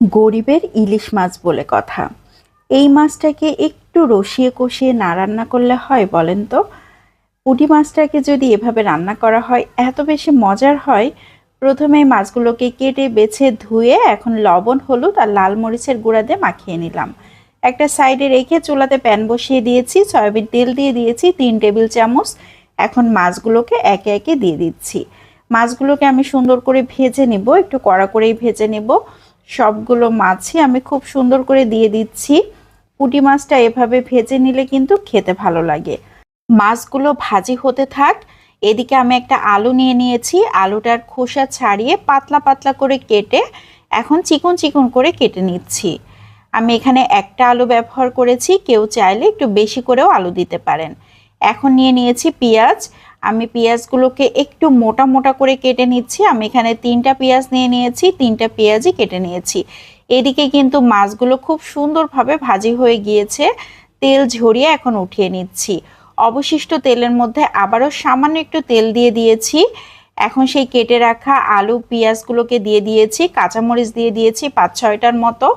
গরিবের ইলিশ মাছ বলে কথা। এই মাছটাকে একটু রসিয়ে কষিয়ে না রান্না করলে হয় বলেন তো? পুঁটি মাছটাকে যদি এভাবে রান্না করা হয়, এত বেশি মজার হয়, প্রথমে মাছগুলোকে কেটে বেছে ধুয়ে এখন লবণ, হলুদ আর লাল মরিচের গুঁড়া দিয়ে মাখিয়ে নিলাম। একটা সাইডে রেখে চুলাতে প্যান বসিয়ে দিয়েছি, সয়াবিন তেল দিয়ে দিয়েছি, তিন টেবিল চামচ। এখন মাছগুলোকে একে একে দিয়ে দিচ্ছি। মাছগুলোকে আমি সুন্দর করে ভেজে নিব, একটু কড়া করেই ভেজে নেব। সবগুলো মাছই আমি খুব সুন্দর করে দিয়ে দিচ্ছি। পুঁটি মাছটা এভাবে ভেজে নিলে কিন্তু খেতে ভালো লাগে। মাছগুলো ভাজি হতে থাক, এদিকে আমি একটা আলু নিয়ে নিয়েছি। আলুটার খোসা ছাড়িয়ে পাতলা পাতলা করে কেটে এখন চিকন চিকন করে কেটে নিচ্ছি। আমি এখানে একটা আলু ব্যবহার করেছি, কেউ চাইলে একটু বেশি করেও আলু দিতে পারেন। এখন নিয়ে নিয়েছি পেঁয়াজ আমি পেঁয়াজগুলোকে একটু মোটা মোটা করে কেটে নিচ্ছি। আমি এখানে তিনটা পেঁয়াজ নিয়ে নিয়েছি, তিনটা পেঁয়াজই কেটে নিয়েছি। এদিকে কিন্তু মাছগুলো খুব সুন্দরভাবে ভাজি হয়ে গিয়েছে। তেল ঝরিয়ে এখন উঠিয়ে নিচ্ছি। অবশিষ্ট তেলের মধ্যে আবারও সামান্য একটু তেল দিয়ে দিয়েছি। এখন সেই কেটে রাখা আলু পেঁয়াজগুলোকে দিয়ে দিয়েছি, কাঁচামরিচ দিয়ে দিয়েছি পাঁচ ছয়টার মতো।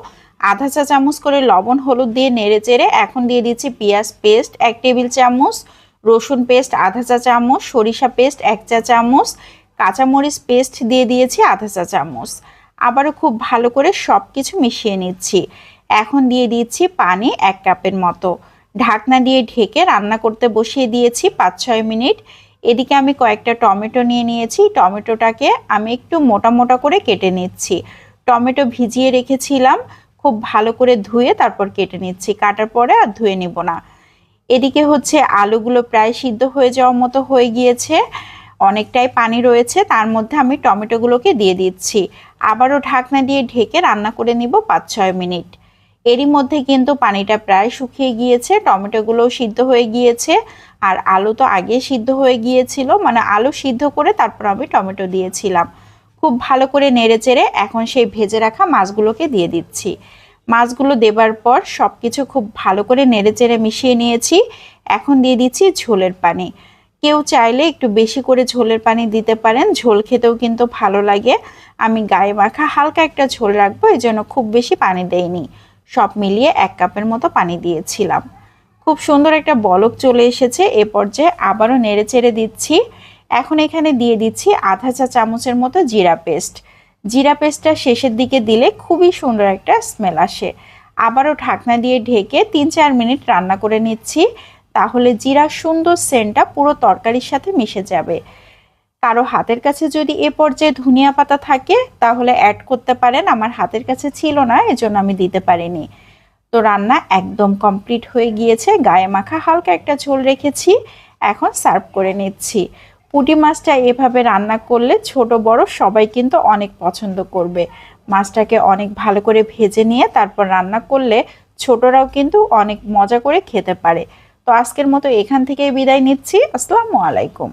আধা চা চামচ করে লবণ হলুদ দিয়ে নেড়ে চেড়ে এখন দিয়ে দিচ্ছি পেঁয়াজ পেস্ট, এক টেবিল চামচ। রসুন পেস্ট, আধা চা চামচ, সরিষা পেস্ট, এক চা চামচ, কাঁচামরিচ পেস্ট দিয়ে দিয়েছি আধা চা চামচ। আবারও খুব ভালো করে সব কিছু মিশিয়ে নিচ্ছি। এখন দিয়ে দিচ্ছি পানি এক কাপের মতো। ঢাকনা দিয়ে ঢেকে রান্না করতে বসিয়ে দিয়েছি পাঁচ ছয় মিনিট। এদিকে আমি কয়েকটা টমেটো নিয়ে নিয়েছি। টমেটোটাকে আমি একটু মোটা মোটা করে কেটে নিচ্ছি। টমেটো ভিজিয়ে রেখেছিলাম। খুব ভালো করে ধুয়ে তারপর কেটে নিচ্ছি। কাটার পরে আর ধুয়ে নিব না। এদিকে হচ্ছে আলুগুলো প্রায় সিদ্ধ হয়ে যাওয়ার মতো হয়ে গিয়েছে। অনেকটাই পানি রয়েছে, তার মধ্যে আমি টমেটোগুলোকে দিয়ে দিচ্ছি। আবারও ঢাকনা দিয়ে ঢেকে রান্না করে নিব পাঁচ ছয় মিনিট। এরই মধ্যে কিন্তু পানিটা প্রায় শুকিয়ে গিয়েছে, টমেটোগুলোও সিদ্ধ হয়ে গিয়েছে, আর আলু তো আগে সিদ্ধ হয়ে গিয়েছিল মানে আলু সিদ্ধ করে তারপর আমি টমেটো দিয়েছিলাম। খুব ভালো করে নেড়ে চেড়ে এখন সেই ভেজে রাখা মাছগুলোকে দিয়ে দিচ্ছি। মাছগুলো দেবার পর সব কিছু খুব ভালো করে নেড়ে চেড়ে মিশিয়ে নিয়েছি। এখন দিয়ে দিচ্ছি ঝোলের পানি। কেউ চাইলে একটু বেশি করে ঝোলের পানি দিতে পারেন, ঝোল খেতেও কিন্তু ভালো লাগে। আমি গায়ে মাখা হালকা একটা ঝোল রাখব, এই জন্য খুব বেশি পানি দেইনি। সব মিলিয়ে এক কাপের মতো পানি দিয়েছিলাম। খুব সুন্দর একটা বলক চলে এসেছে, এ পর্যায়ে আবারও নেড়ে চেড়ে দিচ্ছি। এখন এখানে দিয়ে দিচ্ছি আধা চা চামচের মতো জিরা পেস্ট। জিরা পেস্টটা শেষের দিকে দিলে খুবই সুন্দর একটা স্মেল আসে। আবারও ঢাকনা দিয়ে ঢেকে তিন চার মিনিট রান্না করে নিচ্ছি, তাহলে জিরা সুন্দর সেন্টটা পুরো তরকারির সাথে মিশে যাবে। কারও হাতের কাছে যদি এ পর্যায়ে ধনিয়া পাতা থাকে, তাহলে অ্যাড করতে পারেন, আমার হাতের কাছে ছিল না, এজন্য আমি দিতে পারিনি। তো রান্না একদম কমপ্লিট হয়ে গিয়েছে, গায়ে মাখা হালকা একটা ঝোল রেখেছি, এখন সার্ভ করে নিচ্ছি। পুঁটি মাছটা এভাবে রান্না করলে ছোট, বড় সবাই কিন্তু অনেক পছন্দ করবে। মাছটাকে অনেক ভালো করে ভেজে নিয়ে তারপর রান্না করলে ছোটরাও কিন্তু অনেক মজা করে খেতে পারে। তো আজকের মতো এখান থেকেই বিদায় নিচ্ছি। আসসালামু আলাইকুম।